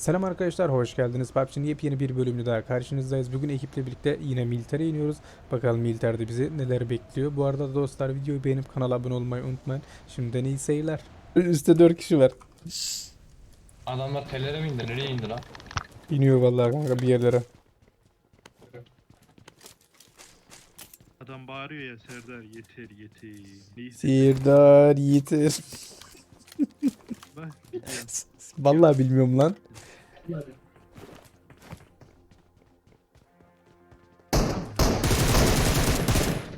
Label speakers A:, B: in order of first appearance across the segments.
A: Selam arkadaşlar, hoş geldiniz. PUBG'nin yepyeni bir bölümünde daha karşınızdayız. Bugün ekiple birlikte yine Militer'e iniyoruz. Bakalım Militer'de bizi neler bekliyor. Bu arada dostlar videoyu beğenip kanala abone olmayı unutmayın. Şimdiden iyi seyirler. Üstte 4 kişi var.
B: Adamlar tellere mi indi? Nereye indi lan?
A: İniyor vallahi kanka bir yerlere.
C: Adam bağırıyor ya Serdar yeter yeter. Neyse
A: Sihirdar yiğitir. Vallahi bilmiyorum lan.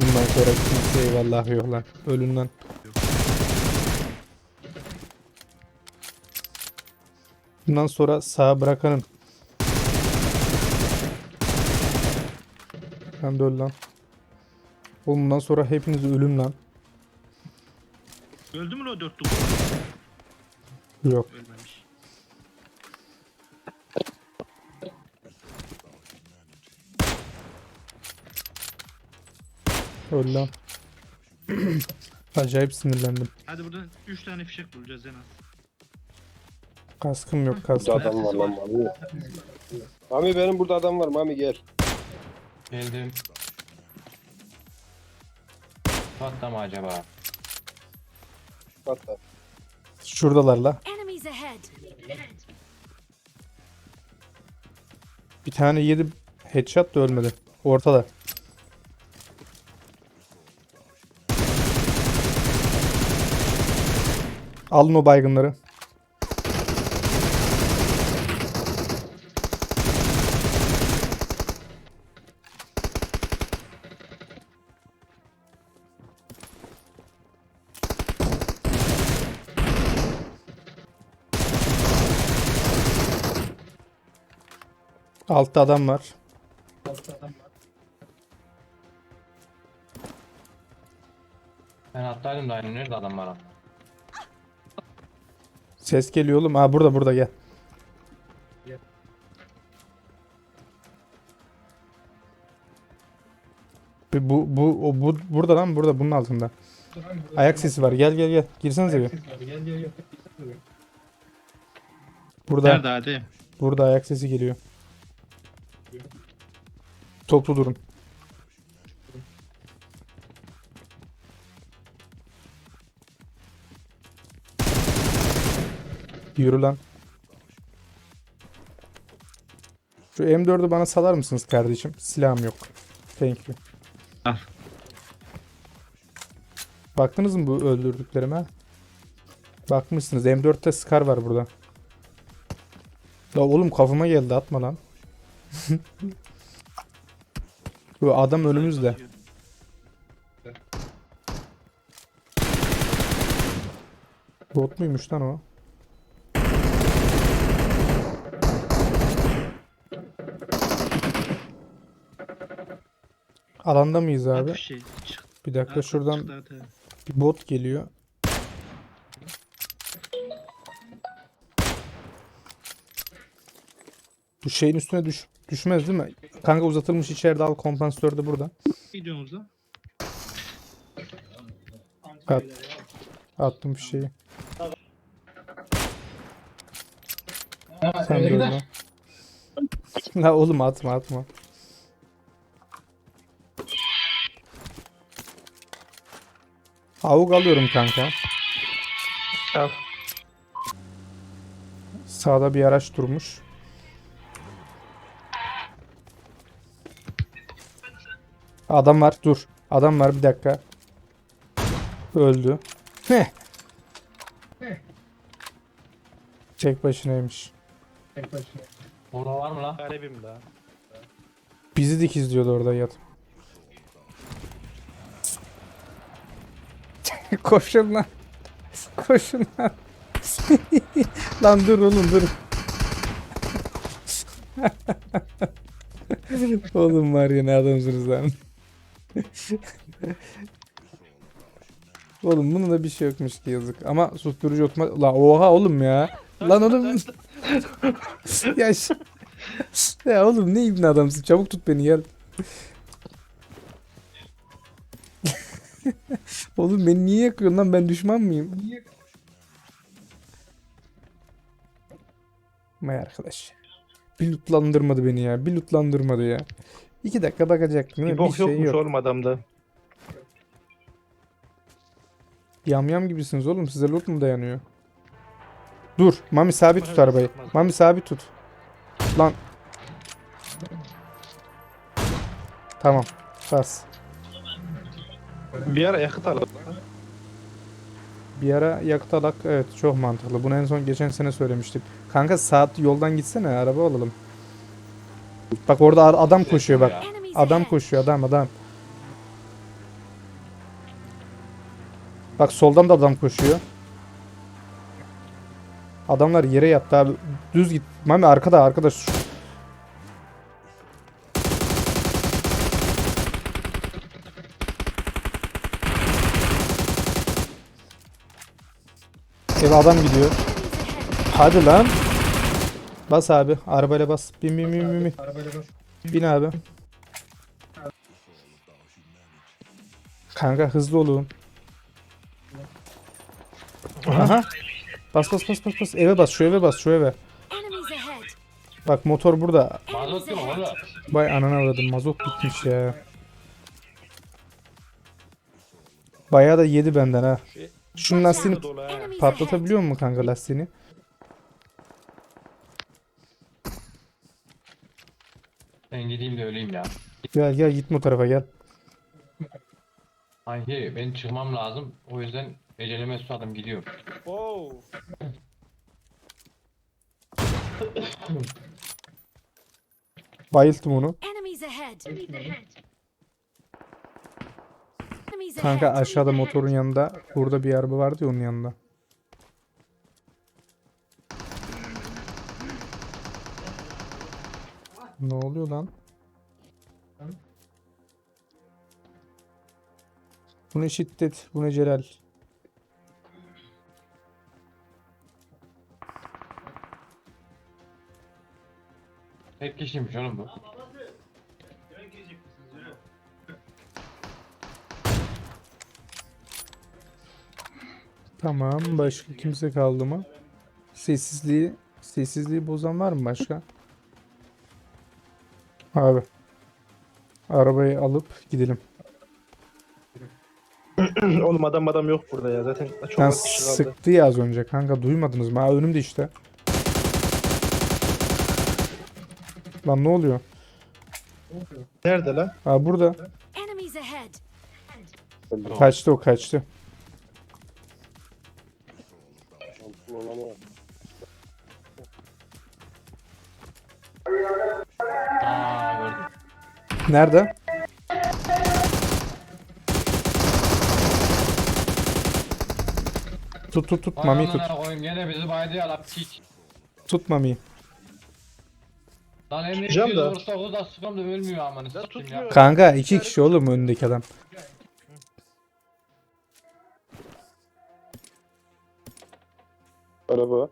A: Bundan sonra kimse eyvallah yok lan. Ölün lan. Bundan sonra sağa bırakanın. Sen de öl lan. Oğlum bundan sonra hepiniz ölün lan.
C: Öldü mü o dört duvar?
A: Yok.
C: Ölmemiş.
A: Öl lan. Acayip sinirlendim.
C: Hadi buradan üç tane fişek bulacağız en az.
A: Kaskım yok
D: Burada
A: kaskım.
D: adam var lan Mami. Mami benim burada adam var Mami gel.
B: Geldim. Hatta mı acaba?
D: Hatta.
A: Şuradalar la.
E: Enemies ahead!
A: Bir tane yedi headshot da ölmedi. Ortada. Alın o baygınları. Altta adam var.
B: Ben attaydım da aynı nerede adam var? lan?
A: Ses geliyor oğlum. Aa burada burada gel. Bu bu bu o bu burada lan burada bunun altında. Ayak sesi var. Gel gel gel. Girsenize bir. Burada
C: Nerede hadi?
A: burada ayak sesi geliyor. Toplu durun. Yürü lan. Şu M4'ü bana salar mısınız kardeşim? Silahım yok. Thank you.
C: Al.
A: Baktınız mı bu öldürdüklerime? Bakmışsınız. M4'te Scar var burada. Ya oğlum kafama geldi atma lan. Bu adam önümüzde. Bot muymuş lan o? Alanda mıyız
C: Abi. Çık.
A: Bir dakika
C: Hadi,
A: şuradan bir bot geliyor. Bu şeyin üstüne düş düşmez değil mi? Kanka uzatılmış içeride al kompansatör de burada.
C: Gidiyorsunuz da.
A: At. Attım bir şeyi. Sen de öyle. La oğlum atma atma. Avuk alıyorum kanka.
D: Al.
A: Sağda bir araç durmuş. Adam var dur. Adam var bir dakika. Öldü. Heh. Tek başınaymış.
B: Burada var mı lan?
C: Garibim daha.
A: Bizi dikizliyordu orada yat. Koşun lan. Koşun lan. lan dur oğlum dur. oğlum var ya ne adamsınız lan. oğlum bunun da bir şey yokmuş ki yazık. Ama susturucu otomatik... La oha oğlum ya. Lan oğlum. ya, ş- ya oğlum ne ibne adamsın. Çabuk tut beni gel. oğlum beni niye yakıyorsun lan ben düşman mıyım? Vay arkadaş. Bir lootlandırmadı beni ya. Bir lootlandırmadı ya. İki dakika bakacaktım.
E: Bir
A: Bir,
E: bok
A: şey
E: yokmuş
A: yok.
E: oğlum adamda.
A: Yamyam gibisiniz oğlum. Size loot mu dayanıyor? Dur. Mami sabit tut arabayı. Mami sabit tut. Lan. Tamam. Bas.
E: Bir ara yakıt alalım.
A: Bir ara yakıt alak. Evet çok mantıklı. Bunu en son geçen sene söylemiştik. Kanka saat yoldan gitsene araba alalım. Bak orada adam koşuyor bak. Adam koşuyor adam adam. Bak soldan da adam koşuyor. Adamlar yere yattı abi. Düz git. Mami arkada arkada. Şu- Eve adam gidiyor. Hadi lan. Bas abi. Arabayla bas. Bin bin bin bin. bin. Bin abi. Kanka hızlı olun. Aha. Bas bas bas bas bas. Eve bas. Şu eve bas. Şu eve. Bak motor burada.
B: Mazot yok oğlum.
A: Vay anana avradım. Mazot bitmiş ya. Bayağı da yedi benden ha. Şunun lastiğini patlatabiliyor mu kanka lastiğini?
B: Ben gideyim de öleyim ya.
A: Gel gel gitme o tarafa gel.
B: Sanki ben çıkmam lazım. O yüzden ecelime susadım gidiyorum.
E: Wow.
A: Bayılttım onu.
F: Enemies ahead. Enemies
A: Kanka aşağıda motorun yanında burada bir araba vardı ya onun yanında. Ne oluyor lan? Bu ne şiddet, bu ne celal.
B: Tek kişiymiş oğlum bu.
A: Tamam, başka kimse kaldı mı? Sessizliği, sessizliği bozan var mı başka? Abi. Arabayı alıp gidelim.
E: oğlum adam adam yok burada ya. Zaten çok
A: Ben
E: az kişi kaldı.
A: sıktı ya az önce kanka duymadınız mı? Ha önümde işte. Lan ne oluyor?
E: Nerede lan?
A: Ha burada.
F: Enemies ahead.
A: Kaçtı o kaçtı. Nerede? Tut tut tut mami tut.
B: Koyayım gene bizi baydı ya la piç.
A: Tut mami.
B: Lan emri
E: Tutacağım da.
B: vursa o da da ölmüyor amanı
E: Ya
B: sikeyim ya.
E: tutmuyor.
A: Kanka iki kişi oğlum önündeki adam.
D: Araba.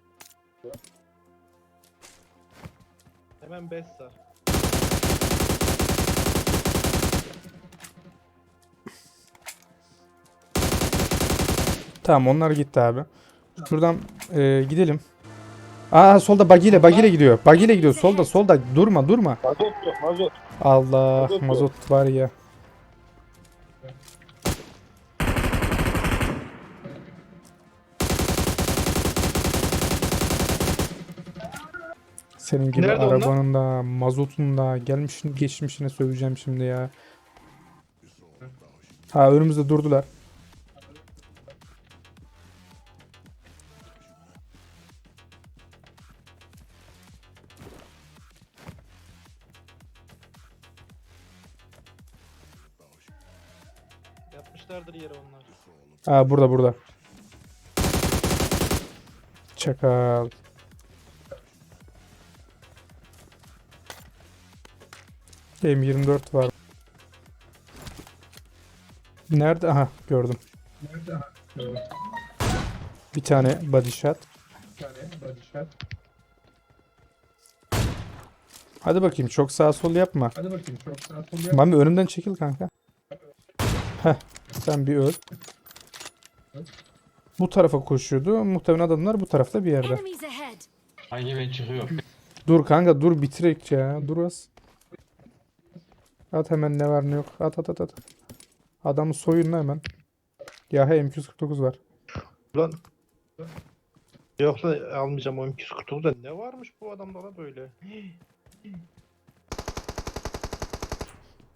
E: Hemen Bessa.
A: Tamam onlar gitti abi. Şuradan e, gidelim. Aa solda bagiyle bagiyle gidiyor. Bagiyle gidiyor. Solda solda durma durma.
D: Mazot yok mazot.
A: Allah
D: Mazot
A: mazot var ya. Senin gibi
E: Nerede onlar?
A: arabanın da mazotun da gelmiş geçmişine söveceğim şimdi ya. Ha önümüzde durdular.
E: Yapmışlardır yere onlar.
A: Ha burada burada. Çakal. M24 var. Nerede? Aha gördüm. Bir tane body shot. Hadi bakayım çok sağ sol yapma. Hadi bakayım çok sağ sol yapma. Mami önümden çekil kanka. Heh sen bir öl. Bu tarafa koşuyordu. Muhtemelen adamlar bu tarafta bir yerde.
F: Enemies ahead.
B: Hangi ben çıkıyor?
A: Dur kanka dur bitirek ya. Dur az. At hemen ne var ne yok. At at at at. Adamı soyun lan hemen. Ya he M249 var.
E: Lan almayacağım o M249'da. Ne varmış bu adamda da böyle?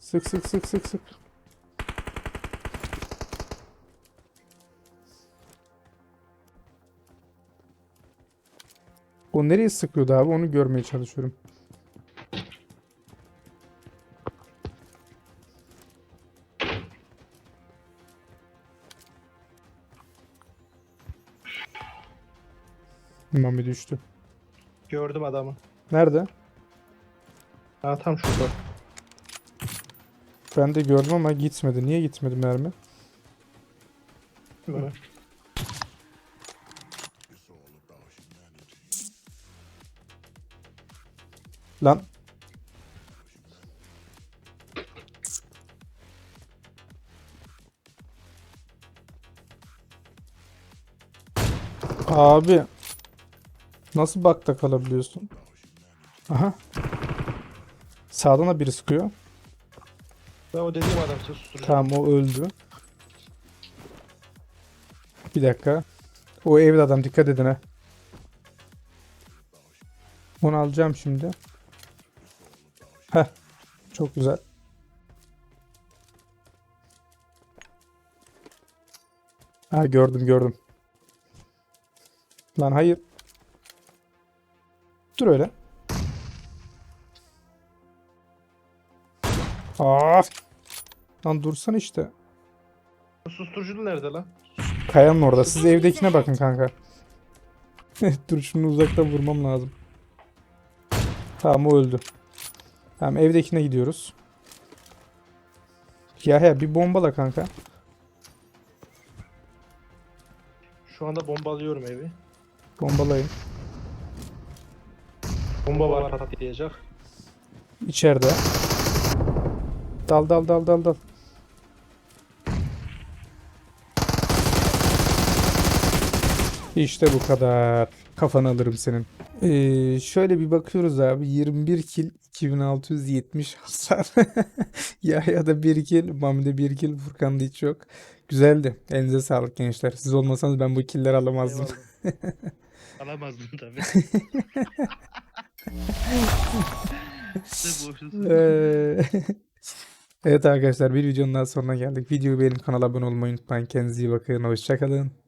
A: Sık sık sık sık sık. O nereye sıkıyordu abi onu görmeye çalışıyorum. Mami düştü.
E: Gördüm adamı.
A: Nerede?
E: Ha tam şurada.
A: Ben de gördüm ama gitmedi. Niye gitmedi mermi?
E: Değil
A: Lan. Abi. Nasıl bakta kalabiliyorsun? Aha. Sağdan da biri sıkıyor.
E: Ben o dediğim adam size.
A: Tamam o öldü. Bir dakika. O evde adam dikkat edin ha. Onu alacağım şimdi. Heh. Çok güzel. Ha gördüm gördüm. Lan hayır. Dur öyle. Aa! Lan dursana işte.
E: Susturucu nerede lan?
A: Kayanın orada. Siz evdekine bakın kanka. Dur şunu uzaktan vurmam lazım. Tamam o öldü. Tamam evdekine gidiyoruz. Ya he bir bombala kanka.
E: Şu anda bombalıyorum evi.
A: Bombalayın.
E: Bomba var patlayacak.
A: İçeride. Dal dal dal dal dal. İşte bu kadar. Kafanı alırım senin. Ee, şöyle bir bakıyoruz abi. 21 kill 2670 hasar. ya ya da 1 kill. Mami'de 1 kill. Furkan'da hiç yok. Güzeldi. Elinize sağlık gençler. Siz olmasanız ben bu killleri alamazdım.
C: Alamazdım tabii.
A: Ee, evet arkadaşlar bir videonun daha sonuna geldik. Videoyu beğenip kanala abone olmayı unutmayın. Kendinize iyi bakın. Hoşçakalın.